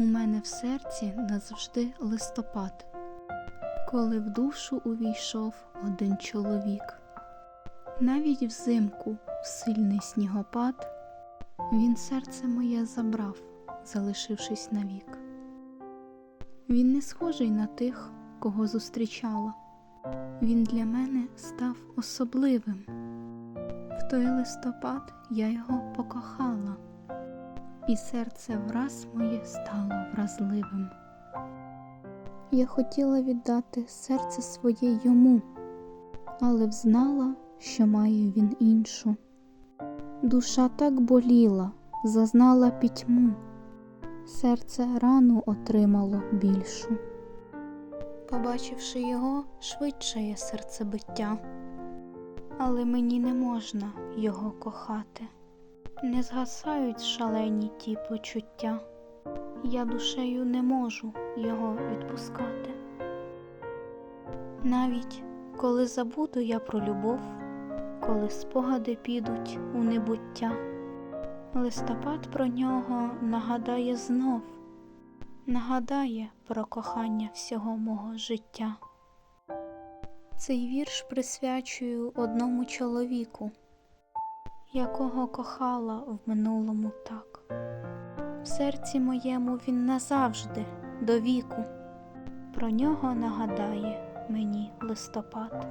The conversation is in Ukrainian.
У мене в серці назавжди листопад, коли в душу увійшов один чоловік. Навіть взимку, в сильний снігопад, він серце моє забрав, залишившись навік. Він не схожий на тих, кого зустрічала. Він для мене став особливим. В той листопад я його покохала, і серце враз моє стало вразливим. Я хотіла віддати серце своє йому, але взнала, що має він іншу. Душа так боліла, зазнала пітьму, серце рану отримало більшу. Побачивши його, швидшає серцебиття, але мені не можна його кохати. Не згасають шалені ті почуття, я душею не можу його відпускати. Навіть коли забуду я про любов, коли спогади підуть у небуття, листопад про нього нагадає знов, нагадає про кохання всього мого життя. Цей вірш присвячую одному чоловіку, якого кохала в минулому так. В серці моєму він назавжди до віку, про нього нагадає мені листопад.